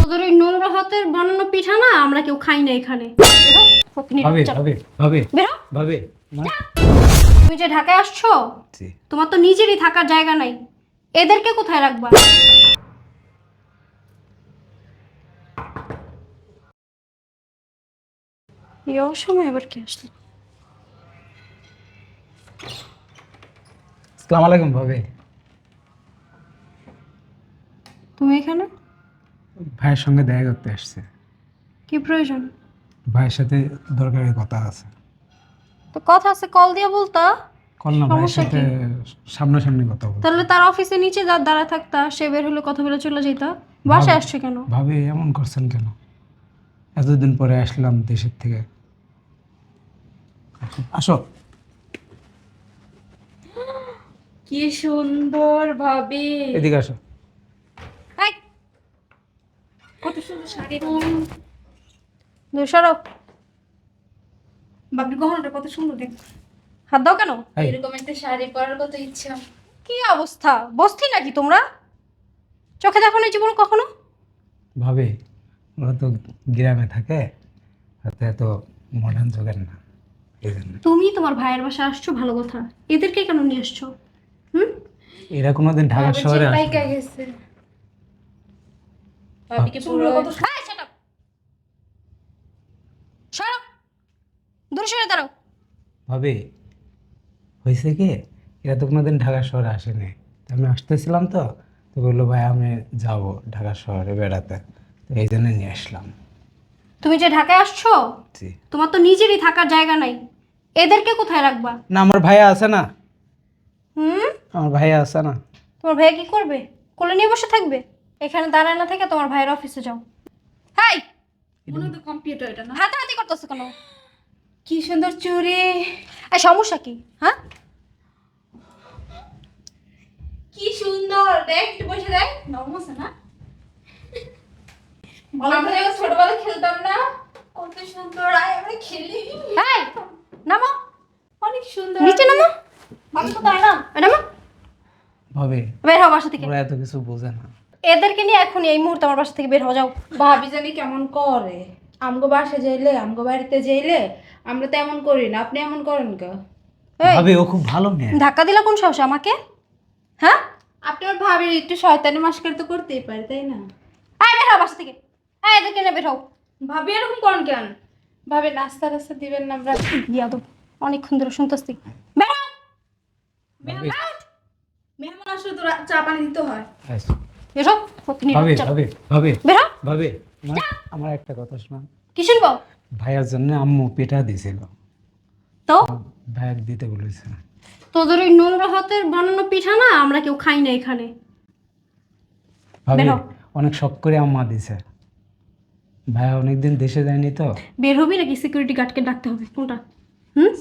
তোদের ওই নোংরা হাতের বানানো পিঠা না আমরা কেউ খাই না এখানে। ভাবে ভাবে ভাবে বেরো। ভাবে। তুমি যে ঢাকায় আসছো তোমার তো নিজেরই থাকার জায়গা নাই। এদেরকে কোথায় রাখবা? এই অসময় এবার কি আসলো? আসসালামু আলাইকুম ভাবে। তুমি এখানে? ভাইয়ের সঙ্গে দেখা করতে আসছে। কি প্রয়োজন? ভাইয়ের সাথে দরকারি কথা আছে। তো কথা আছে কল দিয়ে বলতা কল না ভাইয়ের সমস্যা সাথে সামনাসামনি কথা বল। তাহলে তার অফিসে নিচে যা দাঁড়া থাকতা সে বের হলে কথা বলে চলে যেতা বাসায় আসছে কেন? ভাবে এমন করছেন কেন? এতদিন পরে আসলাম দেশের থেকে। আসো। কি সুন্দর ভাবে। এদিকে আসো। কত সুন্দর শাড়ি। দূর সরো। গহনাটা কত সুন্দর দেখ হাত দাও কেন? এরকম একটা শাড়ি পরার কত ইচ্ছা। কি অবস্থা? বসতি নাকি তোমরা? চোখে দেখো না জীবন কখনো? ভাবে ওরা তো গ্রামে থাকে এত মডার্ন যুগের না তুমি তোমার ভাইয়ের বাসা আসছো ভালো কথা। এদেরকে কেন নিয়ে আসছো? হুম? এরা কোনোদিন ঢাকা শহরে আসে গেছে। ভাবিকে পুরো কত এই, shut up! সরো দূরে সরে দাঁড়াও। ভাবে হয়েছে কি? এরা তো কোনোদিন ঢাকা শহরে আসেনি। আমি আসতেছিলাম তো তো বলল ভাই আমি যাব ঢাকা শহরে বেড়াতে। তো এই জন্য নিয়ে আসলাম। তুমি যে ঢাকায় আসছো? জি। তোমার তো নিজেরই থাকার জায়গা নাই। এদেরকে কোথায় রাখবা? না আমার ভাইয়া আছে না। হুম? আমার ভাইয়া আছে না। তোমার ভাইয়া কি করবে? কোলে নিয়ে বসে থাকবে? এখানে দাঁড়ায় না থেকে তোমার ভাইয়ের অফিসে যাও। হাই! মনে তো কম্পিউটার এটা না? হাতাহাতি করতেছো কেন? কি সুন্দর চুড়ি। এই সমস্যা কি? হ্যাঁ? কি সুন্দর দেখ একটু বসে দেখ। নরম আছে না? আমরা যখন ছোটবেলায় খেলতাম না? কত সুন্দর আয় আমরা খেলি। হাই নামো। অনেক সুন্দর। নিচে নামো। আমি তো দাঁড়াম নামো। ভাবে বের হও বাসা থেকে। ওরা এত কিছু বোঝে না। এদেরকে নিয়ে এখন এই মুহূর্তে আমার বাসা থেকে বের হও যাও। ভাবি জানি কেমন করে। আমগো বাসা যাইলে আমগো বাড়িতে যাইলে আমরা তো এমন করি না। আপনি এমন করেন কা এই, ভাবে ও খুব ভালো মেয়ে। ধাক্কা দিলা কোন সাহসে আমাকে? হ্যাঁ? আপনার ভাবির একটু শয়তানি মাস্কার তো করতেই পারে তাই না? এই বের হও বাসা থেকে। এই এদেরকে নিয়ে বের হও। ভাবি এরকম করেন কেন? ভাবি নাস্তা রাস্তা দিবেন না আমরা? ইয়াদব অনেকক্ষণ ধরে শুনতেছি। বের হও! ভাবে। মেহমান আসলে তো রা- চা পানি দিতে হয়। আচ্ছা। বের ভাবে ভাবে ভাবে। বের ভাবে। আমার একটা কথা শোনা। কি শুনব? ভাইয়ার জন্য আম্মু পিঠা দিছিল। তো? ভাইয়াক দিতে বলেছে। তোদের ওই নোংরা হাতের বানানো পিঠা না আমরা কেউ খাই না এখানে। ভাবি অনেক শখ করে আম্মা দিছে। ভাইয়া অনেকদিন দেশে যায়নি তো। বের হবি নাকি সিকিউরিটি গার্ডকে ডাকতে হবে? কোনটা? হুম?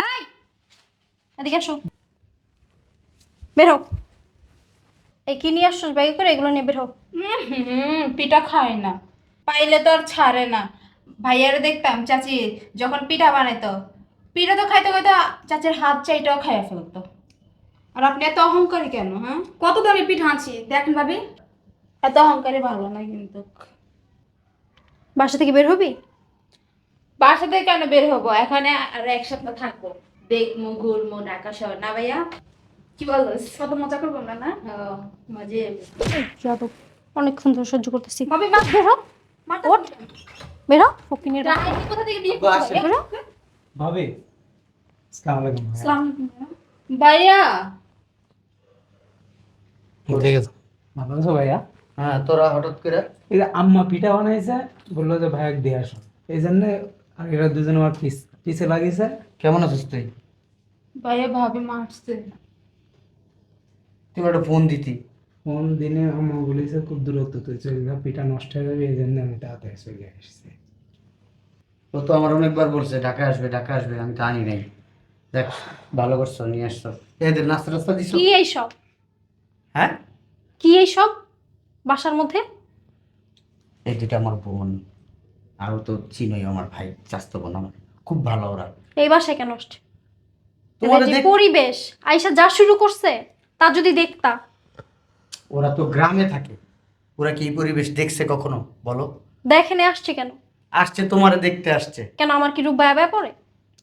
হাই! এদিকে আসো বের হও। এই কি নিয়ে আসছো ব্যাগে করে? এগুলো নিয়ে বের হও। হুম পিঠা খায় না। পাইলে তো আর ছাড়ে না। ভাইয়ারে দেখতাম চাচি যখন পিঠা বানাইতো পিঠা তো খাইতে খাইতে চাচির হাত চাইটাও খাইয়া ফেলতো। আর আপনি এত অহংকারী কেন হ্যাঁ? কত দামি পিঠা আনছি দেখেন ভাবি। এত অহংকারী ভালো না কিন্তু। বাসা থেকে বের হবি? বাসা থেকে কেন বের হব? এখানে আর এক সপ্তাহ থাকব। দেখব ঘুরবো ঢাকা শহর। না ভাইয়া? কি বলো কত মজা করব আমরা না? ও, মজে। যাদব অনেকক্ষণ ধরে সহ্য করতেছি। ভাবি মা বের বের ফকিনের কোথা থেকে বিয়ে। ভাবি আসসালামু আলাইকুম। ভাইয়া। আসসালামু আলাইকুম। ভাইয়া। ভাইয়া ঠিক আছে ভালো আছো ভাইয়া? হ্যাঁ তোরা হঠাৎ করে? এই আম্মা পিঠা বানাইছে বলল যে ভাইয়াক দিয়ে আসো। এই জন্য আর এরা দুজন আমার পিছ পিছে লাগিয়েছে। কেমন আছিস তুই? ভাইয়া ভাবি মারছে। তুমি একটা ফোন দিতি। কোন দিনে আম্মা বলেছে খুব দূরত্ব তুই চলে যা পিঠা নষ্ট হয়ে যাবে এই জন্য আমি তাড়াতাড়ি চলে আসছি। ও তো আমার অনেকবার বলছে ঢাকা আসবে ঢাকা আসবে আমি তো আনি নাই। দেখ ভালো করছ নিয়ে আসছো। এদের নাস্তা টাস্তা দিছো? কি এইসব হ্যাঁ? কি এইসব বাসার মধ্যে? এই দুটো আমার বোন আরও তো চিনোই আমার ভাই চাস্তো বোন আমার। খুব ভালো ওরা। এই বাসায় কেন আসছে? তোমার যে পরিবেশ আইসা যা শুরু করছে। তা যদি দেখতা। ওরা তো গ্রামে থাকে। ওরা কি এই পরিবেশ দেখছে কখনো? বলো। দেখেনে আসছে কেন? আসছে তোমারে দেখতে আসছে। কেন আমার কি রূপ বায়া বায়া পড়ে?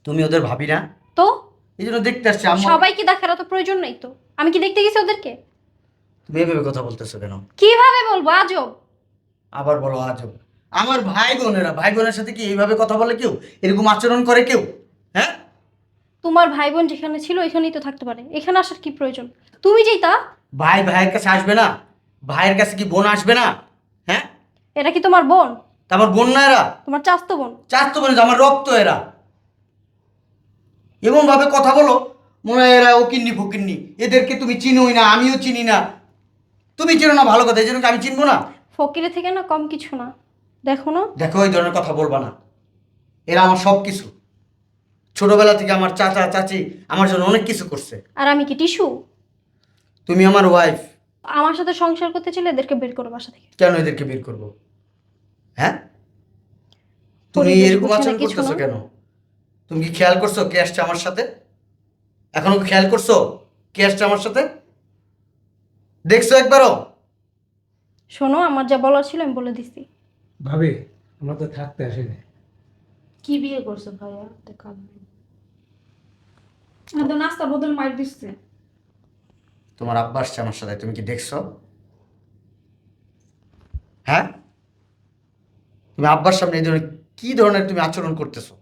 তুমি ওদের ভাবি না তো? এই জন্য দেখতে আসছে আম্মা। সবাই কি দেখার তো প্রয়োজন নেই তো? আমি কি দেখতে গেছি ওদেরকে? তুমি এভাবে কথা বলতেছো কেন? কীভাবে বলব? আজব। আবার বলো আজব। আমার ভাই বোনেরা ভাই বোনের সাথে কি এইভাবে কথা বলে কেউ? এরকম আচরণ করে কেউ? তোমার ভাই বোন যেখানে ছিল এখানেই তো থাকতে পারে। এখানে আসার কি প্রয়োজন? তুমি যেই তা। ভাই ভাইয়ের কাছে আসবে না? ভাইয়ের কাছে কি বোন আসবে না? হ্যাঁ? এটা কি তোমার বোন? তা আমার বোন না এরা? তোমার চাস্তো বোন। চার তো বোন আমার রক্ত এরা। এমন ভাবে কথা বলো মনে হয় এরা ও কিন্নি ফকিন্নি। এদেরকে তুমি চিনোই না আমিও চিনি না। তুমি চিনো না ভালো কথা এই জন্য আমি চিনবো না? ফকিরে থেকে না কম কিছু না। দেখো না। দেখো এই ধরনের কথা বলবা না। এরা আমার সব কিছু ছোটবেলা থেকে আমার চাচা চাচি আমার জন্য অনেক কিছু করছে। আর আমি কি টিস্যু তুমি আমার ওয়াইফ আমার সাথে সংসার করতে চাইলে এদেরকে বের করো বাসা থেকে। কেন এদেরকে বের করব? হ্যাঁ? তুমি এরকম আচরণ করতেছো কেন? তুমি কি খেয়াল করছ কে আসছে আমার সাথে? এখনও খেয়াল করছ কে আসছে আমার সাথে? দেখছ একবারও? শোনো আমার যা বলার ছিল আমি বলে দিছি। ভাবি আমরা তো থাকতে আসিনি। কি বিয়ে করছ ভাইয়া? দেখাব তো নাস্তা বদল মার দিচ্ছে। তোমার আব্বা আসছে আমার সাথে তুমি কি দেখছ? হ্যাঁ? তুমি আব্বার সামনে এই ধরনের কি ধরনের তুমি আচরণ করতেছো?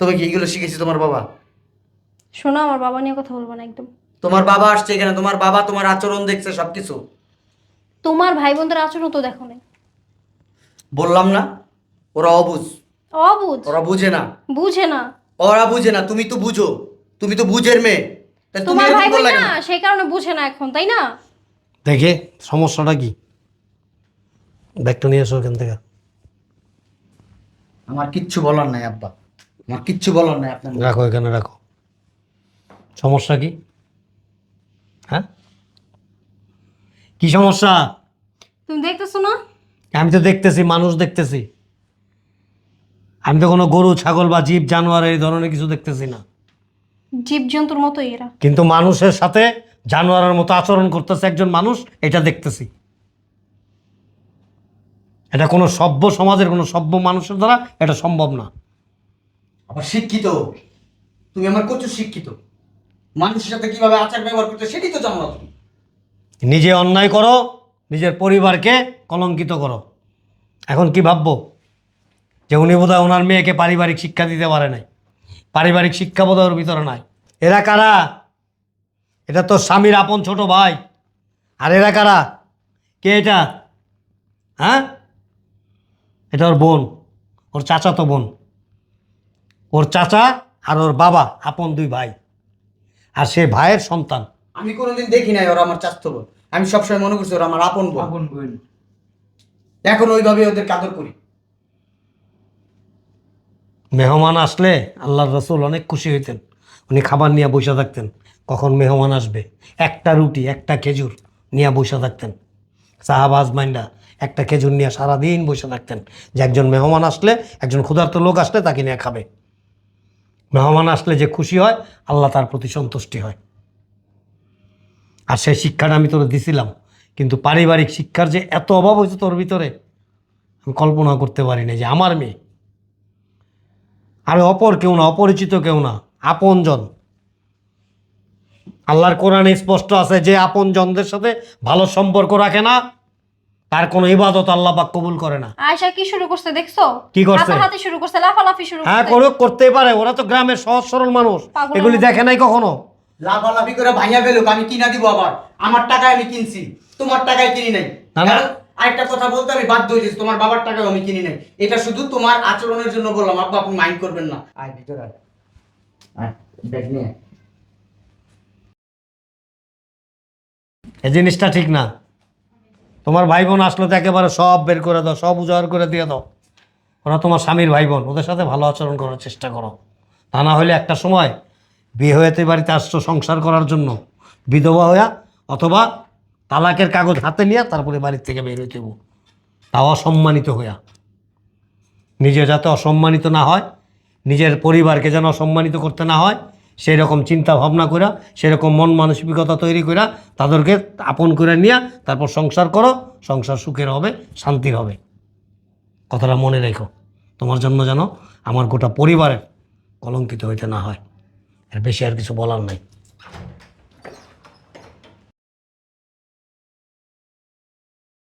তুমি কি এগুলো শিখেছি তোমার বাবা? শোনো আমার বাবা নিয়ে কথা বলব না একদম। তোমার বাবা আসছে এখানে তোমার বাবা তোমার আচরণ দেখছে সবকিছু। তোমার ভাই বোনদের আচরণ তো দেখো নাই বললাম না ওরা অবুঝ। অবুঝ? ওরা বুঝে না। বুঝে না। ওরা বুঝে না তুমি তো বুঝো তুমি তো বুঝের মেয়ে। তুমি তোমার ভাই করলা না কেন? সেই কারণে বুঝে না এখন তাই না? দেখে সমস্যাটা কি? ব্যাগটা নিয়ে এসো ওখান থেকে। আমার কিচ্ছু বলার নাই আব্বা। আমার কিচ্ছু বলার নাই আপনার রাখো এখানে রাখো। সমস্যা কি? হ্যাঁ? কি সমস্যা? তুমি দেখতেছো না? আমি তো দেখতেছি মানুষ দেখতেছি। আমি তো কোনো গরু ছাগল বা জীব জানোয়ার এই ধরনের কিছু দেখতেছি না। জীব জন্তুর মতোই এরা। কিন্তু মানুষের সাথে জানোয়ারের মতো আচরণ করতেছে একজন মানুষ এটা দেখতেছি। এটা কোনো সভ্য সমাজের কোনো সভ্য মানুষের দ্বারা এটা সম্ভব না। আবার শিক্ষিত। তুমি আমার প্রচুর শিক্ষিত। মানুষের সাথে কীভাবে আচার ব্যবহার করতে সেটাই তো জানো না তুমি। নিজে অন্যায় করো নিজের পরিবারকে কলঙ্কিত করো। এখন কি ভাববো? যে উনি বোধহয় ওনার মেয়েকে পারিবারিক শিক্ষা দিতে পারে নাই। পারিবারিক শিক্ষা বোধহয় ওর ভিতরে নাই। এরা কারা? এটা তো স্বামীর আপন ছোট ভাই। আর এরা কারা? কে এটা? হ্যাঁ? এটা ওর বোন। ওর চাচা তো বোন। ওর চাচা আর ওর বাবা আপন দুই ভাই। আর সে ভাইয়ের সন্তান। আমি কোনোদিন দেখি নাই ওরা আমার চাস্ত বোন। আমি সবসময় মনে করছি ওরা আমার আপন আপন বোন। এখন ওইভাবে ওদের কাদর করি। মেহমান আসলে আল্লাহর রসুল অনেক খুশি হইতেন। উনি খাবার নিয়ে বসে থাকতেন। কখন মেহমান আসবে? একটা রুটি, একটা খেজুর নিয়ে বসে থাকতেন। সাহাবাজ মাইন্ডা একটা খেজুর নিয়ে সারাদিন বসে থাকতেন। যে একজন মেহমান আসলে, একজন ক্ষুধার্ত লোক আসলে তাকে নিয়ে খাবে। মেহমান আসলে যে খুশি হয়, আল্লাহ তার প্রতি সন্তুষ্টি হয়। আর সেই শিক্ষাটা আমি তোর দিছিলাম। কিন্তু পারিবারিক শিক্ষার যে এত অভাব হয়েছে তোর ভিতরে, আমি কল্পনা করতে পারি না যে আমার মেয়ে আর অপর কেউ না অপরিচিত কেউ না আপনজন। আল্লাহর কোরআনে স্পষ্ট আছে যে আপনজনদের সাথে ভালো সম্পর্ক রাখে না তার কোনো ইবাদত আল্লাহ পাক কবুল করে না। আয়সা কি শুরু করছে দেখছ? কি করছে? হাতাহাতি শুরু করছে লাফালাফি শুরু হ্যাঁ করছে। করুক করতেই পারে ওরা তো গ্রামের সহজ সরল মানুষ এগুলি দেখে নাই কখনো? লাফালাফি করে ভাইয়া ফেলুক আমি কিনা দিব আবার। আমার টাকায় আমি কিনছি তোমার টাকায় কিনি নাই। না, আরেকটা কথা বলতে আমি বাধ্য হয়েছি তোমার বাবার টাকায় আমি কিনি নাই। এটা শুধু তোমার আচরণের জন্য বললাম আব্বা আপনি মাইন্ড করবেন না। আয় ভিতরে আয়, ব্যাগ নিয়ে এই জিনিসটা ঠিক না। তোমার ভাই বোন আসলে তো একেবারে সব বের করে দাও সব উজাড় করে দিয়ে দাও। ওরা তোমার স্বামীর ভাই বোন ওদের সাথে ভালো আচরণ করার চেষ্টা করো। তা না হলে একটা সময় বিয়ে হয়েতে বাড়িতে আসছো সংসার করার জন্য বিধবা হইয়া অথবা তালাকের কাগজ হাতে নিয়ে তারপরে বাড়ির থেকে বের হইতে। তাও অসম্মানিত হইয়া। নিজে যাতে অসম্মানিত না হয়, নিজের পরিবারকে যেন অসম্মানিত করতে না হয় সেই রকম চিন্তা ভাবনা করা সেরকম মন মানসিকতা তৈরি করা তাদেরকে আপন করে নিয়ে তারপর সংসার করো, সংসার সুখের হবে, শান্তির হবে। কথাটা মনে রেখো, তোমার জন্য যেন আমার গোটা পরিবারের কলঙ্কিত হইতে না হয়। এর বেশি আর কিছু বলার নাই।